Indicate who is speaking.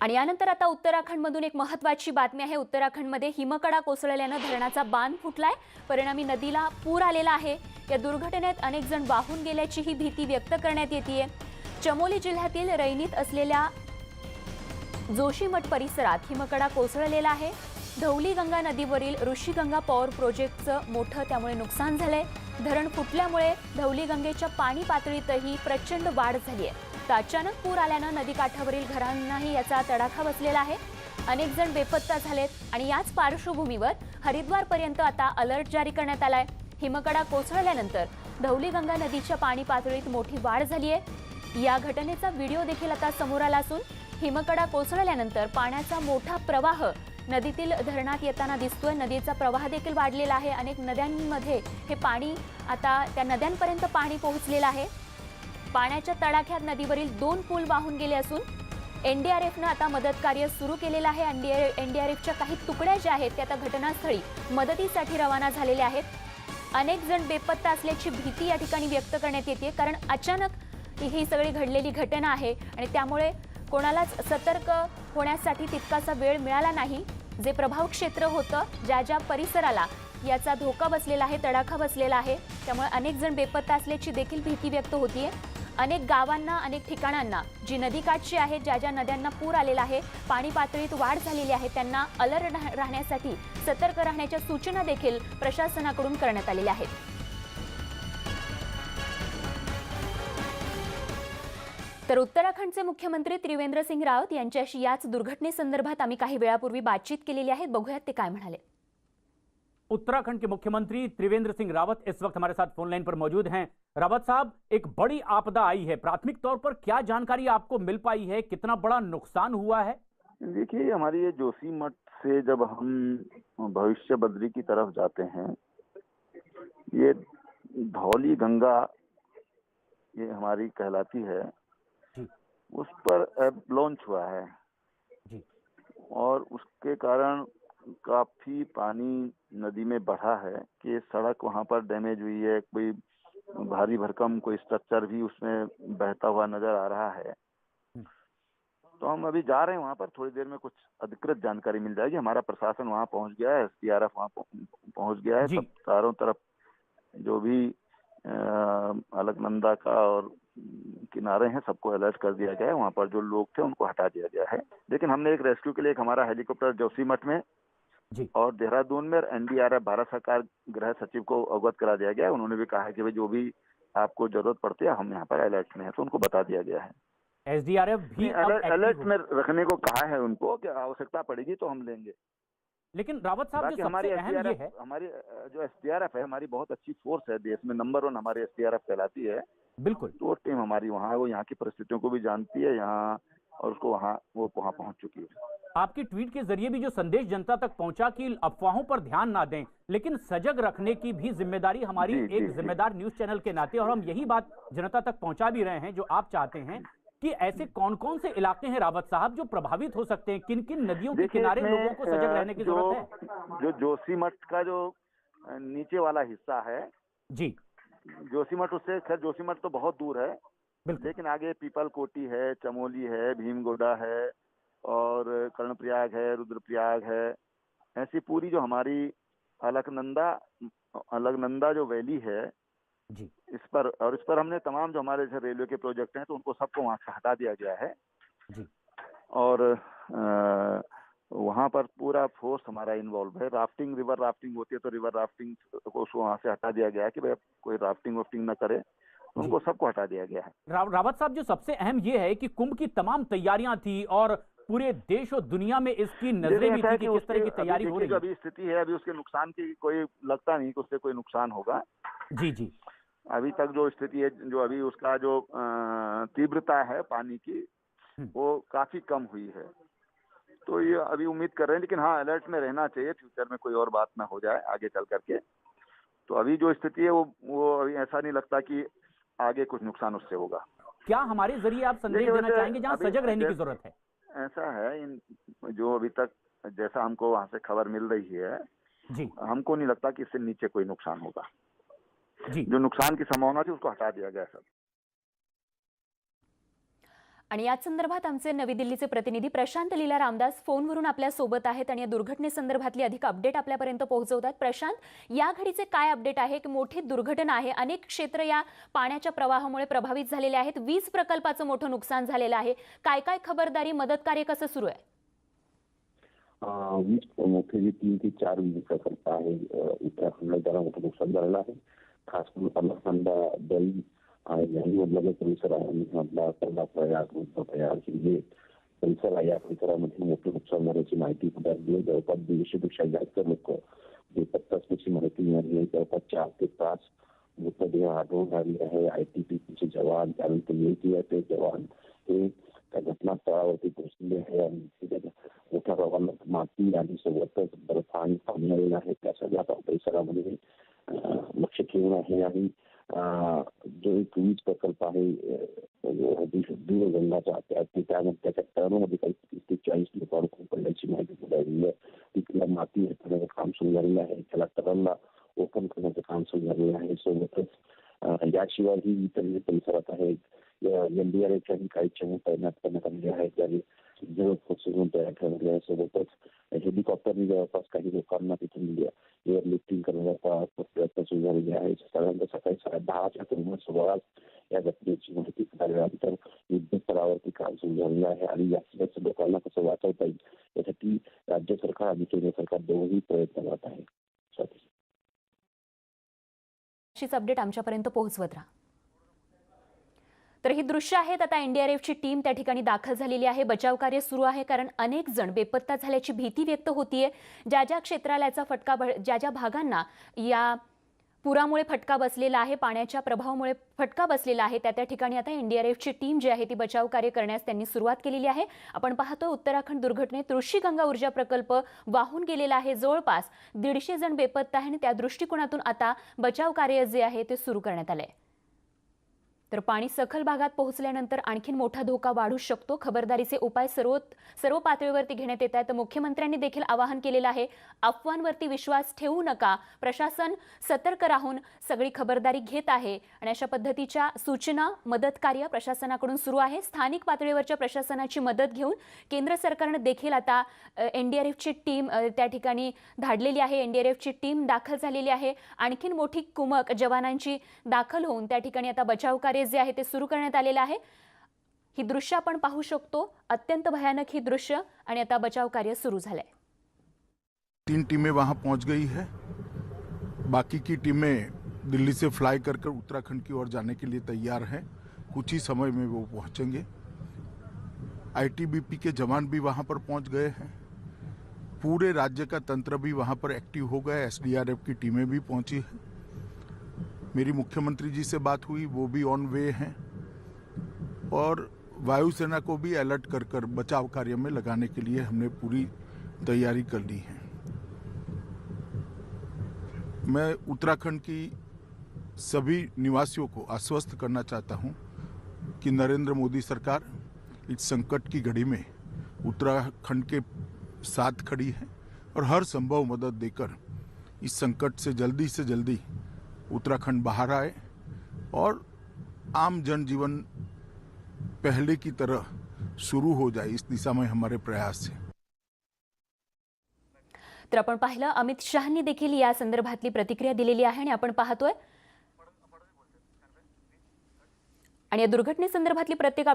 Speaker 1: आणि यानंतर आता उत्तराखंडमधून एक महत्त्वाची बातमी आहे. उत्तराखंडमध्ये हिमकडा कोसळल्यानं धरणाचा बांध फुटलाय. परिणामी नदीला पूर आलेला आहे. या दुर्घटनेत अनेक जण वाहून गेल्याची ही भीती व्यक्त करण्यात येते चमोली जिल्ह्यातील रैनीत असलेल्या जोशीमठ परिसरात हिमकडा कोसळलेला आहे. धौली गंगा नदीवरील ऋषीगंगा पॉवर प्रोजेक्टचं मोठं त्यामुळे नुकसान झालंय. धरण फुटल्यामुळे धौली गंगेच्या पाणी पातळीतही प्रचंड वाढ झाली आहे तर अचानक पूर आल्यानं नदीकाठावरील घरांनाही याचा तडाखा बसलेला आहे. अनेक जण बेपत्ता झालेत आणि याच पार्श्वभूमीवर हरिद्वारपर्यंत आता अलर्ट जारी करण्यात आलाय. हिमकडा कोसळल्यानंतर धौलीगंगा नदीच्या पाणी पातळीत मोठी वाढ झाली आहे. या घटनेचा व्हिडिओ देखील आता समोर आला असून हिमकडा कोसळल्यानंतर पाण्याचा मोठा प्रवाह नदीतील धरणात येताना दिसतोय. नदीचा प्रवाह देखील वाढलेला आहे. अनेक नद्यांमध्ये हे पाणी आता त्या नद्यांपर्यंत पाणी पोहोचलेलं आहे. पाण्याच्या तडाख्यात नदीवरील दोन पूल वाहून गेले असून एनडीआरएफनं आता मदत कार्य सुरू केलेलं आहे. एनडीआरएफच्या काही तुकड्या ज्या आहेत त्या आता घटनास्थळी मदतीसाठी रवाना झालेल्या आहेत. अनेक जण बेपत्ता असल्याची भीती या ठिकाणी व्यक्त करण्यात येते कारण अचानक ही सगळी घडलेली घटना आहे आणि त्यामुळे कोणालाच सतर्क होण्यासाठी तितकासा वेळ मिळाला नाही. जे प्रभाव क्षेत्र होतं ज्या ज्या परिसराला याचा धोका बसलेला आहे तडाखा बसलेला आहे त्यामुळे अनेक जण बेपत्ता असल्याची देखील भीती व्यक्त होतीये. अनेक गावांना अनेक ठिकाणांना जी नदीकाठची आहेत ज्या ज्या नद्यांना पूर आलेला आहे पाणी पातळीत वाढ झालेली आहे त्यांना अलर्ट राहण्यासाठी सतर्क राहण्याच्या सूचना देखील प्रशासनाकडून करण्यात आलेल्या आहेत. तर उत्तराखंडचे मुख्यमंत्री त्रिवेंद्र सिंग रावत यांच्याशी याच दुर्घटनेसंदर्भात आम्ही काही वेळापूर्वी बातचीत केलेली आहे. बघूयात ते काय म्हणाले.
Speaker 2: उत्तराखंड के मुख्यमंत्री त्रिवेंद्र सिंह रावत इस वक्त हमारे साथ फ़ोन लाइन पर मौजूद हैं। रावत साहब एक बड़ी आपदा आई है। प्राथमिक तौर पर क्या जानकारी आपको मिल पाई है? कितना बड़ा नुकसान हुआ है?
Speaker 3: देखिए हमारी ये जोशी मठ से जब हम भविष्य बद्री की तरफ़ जाते हैं ये धौली गंगा ये हमारी कहलाती है। उस पर लॉन्च हुआ है।
Speaker 2: जी।
Speaker 3: और उसके कारण काफ़ी पानी नदी में बढ़ा है कि सड़क वहाँ पर डैमेज हुई है कोई भारी भरकम कोई स्ट्रक्चर भी उसमें बहता हुआ नज़र आ रहा है। तो हम अभी जा रहे हैं वहाँ पर थोड़ी देर में कुछ अधिकृत जानकारी मिल जाएगी। हमारा प्रशासन वहाँ पहुँच गया है एसडीआरएफ वहाँ पहुं- पहुँच गया है। सब चारों तरफ़ जो भी अलकनंदा का और किनारे हैं सबको अलर्ट कर दिया गया है। वहाँ पर जो लोग थे उनको हटा दिया गया है। लेकिन हमने एक रेस्क्यू के लिए एक हमारा हेलीकॉप्टर जोशीमठ में
Speaker 2: जी।
Speaker 3: और देहरादून में एनडीआरएफ भारत सरकार गृह सचिव को अवगत करा दिया गया। उन्होंने भी कहा है कि भाई जो भी आपको ज़रूरत पड़ती है हम यहाँ पर अलर्ट में है तो उनको बता दिया गया है।
Speaker 2: एसडीआरएफ भी
Speaker 3: अलर्ट में रखने को कहा है उनको कि आवश्यकता पड़ेगी तो हम लेंगे।
Speaker 2: लेकिन रावत साहब जो
Speaker 3: हमारी
Speaker 2: सबसे अहम ये
Speaker 3: एसडीआरएफ
Speaker 2: है
Speaker 3: हमारी जो एसडीआरएफ है हमारी बहुत अच्छी फोर्स है देश में नंबर वन हमारी एसडीआरएफ कहलाती है।
Speaker 2: बिल्कुल।
Speaker 3: तो टीम हमारी वहाँ वो यहाँ की परिस्थितियों को भी जानती है यहाँ और उसको वहाँ वो वहाँ पहुँच चुकी है।
Speaker 2: आपकी ट्वीट के ज़रिए भी जो संदेश जनता तक पहुँचा कि अफवाहों पर ध्यान ना दें लेकिन सजग रखने की भी ज़िम्मेदारी हमारी
Speaker 3: जी,
Speaker 2: एक जिम्मेदार न्यूज़ चैनल के नाते और हम यही बात जनता तक पहुँचा भी रहे हैं जो आप चाहते हैं कि ऐसे कौन कौन से इलाके हैं रावत साहब जो प्रभावित हो सकते हैं किन किन नदियों के किनारे लोगों को सजग रहने की ज़रूरत है?
Speaker 3: जो जोशीमठ का जो नीचे वाला हिस्सा है
Speaker 2: जी।
Speaker 3: जोशीमठ उससे खैर जोशीमठ तो बहुत दूर है लेकिन आगे पीपल कोटी है चमोली है भीमगोडा है और कर्णप्रयाग है रुद्रप्रयाग है ऐसी पूरी जो हमारी अलकनंदा अलकनंदा जो वैली है
Speaker 2: जी।
Speaker 3: इस पर और इस पर हमने तमाम जो हमारे जैसे रेलवे के प्रोजेक्ट हैं तो उनको सबको वहाँ से हटा दिया गया है।
Speaker 2: जी।
Speaker 3: और वहाँ पर पूरा फोर्स हमारा इन्वॉल्व है। राफ्टिंग रिवर राफ्टिंग होती है तो रिवर राफ्टिंग को उसको वहाँ से हटा दिया गया है कि भाई कोई राफ्टिंग वाफ्टिंग न करे। उनको सबको हटा दिया गया है।
Speaker 2: राव, रावत साहब जो सबसे अहम ये है कि कुंभ की तमाम तैयारियाँ थी और पूरे देश और दुनिया में इसकी नज़रें भी थी कि किस तरह की तैयारी हो रही है।
Speaker 3: अभी स्थिति है अभी उसके नुकसान की कोई लगता नहीं कि उससे कोई नुकसान होगा।
Speaker 2: जी जी।
Speaker 3: अभी तक जो स्थिति है जो अभी उसका जो तीव्रता है पानी की
Speaker 2: हम्म।
Speaker 3: वो काफ़ी कम हुई है। तो ये अभी उम्मीद कर रहे हैं लेकिन हाँ अलर्ट में रहना चाहिए फ्यूचर में कोई और बात ना हो जाए आगे चल करके। तो अभी जो स्थिति है वो वो अभी ऐसा नहीं लगता कि आगे कुछ नुकसान उससे होगा।
Speaker 2: क्या हमारे ज़रिए आप संदेश देना चाहेंगे जहाँ सजग रहने की ज़रूरत है?
Speaker 3: ऐसा है इन जो अभी तक जैसा हमको वहाँ से खबर मिल रही है
Speaker 2: जी।
Speaker 3: हमको नहीं लगता कि इससे नीचे कोई नुकसान होगा।
Speaker 2: जी।
Speaker 3: जो नुकसान की संभावना थी उसको हटा दिया गया सब।
Speaker 1: आणि याच संदर्भात आमचे नवी दिल्लीचे प्रतिनिधी प्रशांत लीला रामदास फोनवरून आपल्यासोबत आहेत आणि या दुर्घटनेसंदर्भातली अधिक अपडेट आपल्यापर्यंत पोहोचवतात. प्रशांत या घडीचे काय अपडेट आहे? की मोठी दुर्घटना आहे. अनेक क्षेत्र या पाण्याच्या प्रवाहामुळे प्रभावित झालेले आहेत. वीज प्रकल्पाचं मोठं नुकसान झालेलं आहे. काय काय खबरदारी मदत कार्य कसं सुरू आहे?
Speaker 4: वीज मोठे जे तीन ते चार वीज प्रकल्प आहे उत्तराखंडला त्याला मोठं नुकसान झालेलं आहे. खास करून अलखंडा दल आणि परिसर आहे. आणि म्हणजे परिसर आहे. या परिसरामध्ये मोठं नुकसान झाल्याची माहिती आहे जवळपास दीडशे पेक्षा जास्त लोक बेपत्ताची माहिती मिळाली आहे. जवळपास चार ते पाच मृतदेह आढळून आले आहे. आय टी पी चे जवान त्यानंतर ते जवान हे त्या घटनास्थळावरती पोहोचले आहे. आणि तिथे मोठ्या प्रमाणात माती आणि सोबतच बर्फ आणि पाणी आलेलं आहे. त्या सगळ्या परिसरामध्ये लक्ष ठेवून आहे. आणि जो एक वीज प्रकल्प आहे दूर- दूरगंगाचा त्या त्यामध्ये टर्नमध्ये काही तीस ते चाळीस लोक अडकून पडल्याची माहिती मिळालेली आहे. तिथल्या माती हटवण्याचं काम सुरू झालेलं आहे. त्याला टर्नला ओपन करण्याचं काम सुरू झालेलं आहे. सोबतच अं, याशिवायही इतर परिसरात आहेत एनडीआरएफच्या काही चमू तैनात करण्यात आलेले आहेत. त्याने जवळ पोहोचून तयार ठरवले आहे सोबतच हेलिकॉप्टरने जवळपास काही लोकांना तिथून एअर लिफ्टिंग करण्याचा प्रयत्न सुरू झालेले आहे साधारणतः सकाळी साडे दहाच्या दरम्यान सुमारास या घटनेची माहिती मिळाल्यानंतर युद्धस्तरावरती काम सुरू झालेलं आहे आणि जास्तीत लोकांना कसं वाचवता येईल यासाठी राज्य सरकार आणि केंद्र सरकार दोघंही प्रयत्न करत आहे
Speaker 1: अशीच अपडेट आमच्यापर्यंत पोहोचवत राहा. तर ही दृश्य आहेत. आता एनडीआरएफची टीम त्या ठिकाणी दाखल झालेली आहे. बचाव कार्य सुरू आहे कारण अनेक जण बेपत्ता झाल्याची भीती व्यक्त होतीये. ज्या ज्या क्षेत्राला याचा फटका ज्या ज्या भागांना या पुरामुळे फटका बसलेला आहे पाण्याच्या प्रभावामुळे फटका बसलेला आहे त्या त्या ठिकाणी आता एनडीआरएफची टीम जी आहे ती बचाव कार्य करण्यास त्यांनी सुरुवात केलेली आहे. आपण पाहतो उत्तराखंड दुर्घटनेत ऋषीगंगा ऊर्जा प्रकल्प वाहून गेलेला आहे. जवळपास दीडशे जण बेपत्ता आहे आणि त्या दृष्टिकोनातून आता बचाव कार्य जे आहे ते सुरू करण्यात आलं आहे तर पाणी सखल भागात पोहोचल्यानंतर आणखीन मोठा धोका वाढू शकतो. खबरदारीचे उपाय सर्व सर्व पातळीवरती घेण्यात येत आहेत. तर मुख्यमंत्र्यांनी देखील आवाहन केलेलं आहे. अफवांवरती विश्वास ठेवू नका. प्रशासन सतर्क राहून सगळी खबरदारी घेत आहे. आणि अशा पद्धतीच्या सूचना मदत कार्य प्रशासनाकडून सुरू आहे. स्थानिक पातळीवरच्या प्रशासनाची मदत घेऊन केंद्र सरकारनं देखील आता एनडीआरएफची टीम त्या ठिकाणी धाडलेली आहे. एनडीआरएफची टीम दाखल झालेली आहे. आणखीन मोठी कुमक जवानांची दाखल होऊन त्या ठिकाणी आता बचाव कार्य जे आहे ते सुरू करण्यात आलेलं ही दृश्य आपण पाहू शकतो. अत्यंत भयानक ही दृश्य आता बचाव कार्य सुरू
Speaker 5: तीन टीमें वहाँ पहुँच गई है. बाकी की टीमें दिल्ली से फ्लाई कर कर उत्तराखंड की ओर जाने के लिए तैयार हैं. कुछ ही समय में वो पहुँचेंगे. आईटीबीपी के जवान भी वहाँ पर पहुँच गए हैं. पूरे राज्य का तंत्र भी वहाँ पर एक्टिव हो गया एसडीआरएफ की टीमें भी पहुँची हैं. मेरी मुख्यमंत्री जी से बात हुई, वो भी ऑन वे हैं। और वायुसेना को भी अलर्ट कर कर बचाव कार्य में लगाने के लिए हमने पूरी तैयारी कर ली है। मैं उत्तराखंड की सभी निवासियों को आश्वस्त करना चाहता हूँ कि नरेंद्र मोदी सरकार इस संकट की घड़ी में उत्तराखंड के साथ खड़ी है और हर संभव मदद देकर इस संकट से जल्दी से जल्दी उत्तराखंड बाहर आए और आम जनजीवन पहले की तरह शुरू हो जाए इस दिशा में हमारे प्रयास हैं।
Speaker 1: तर आपण पाहिलं अमित शहानी देखील या संदर्भातली प्रतिक्रिया दिलेली आहे आणि आपण पाहतोय. आणि या दुर्घटनेसंदर्भातली प्रत्येक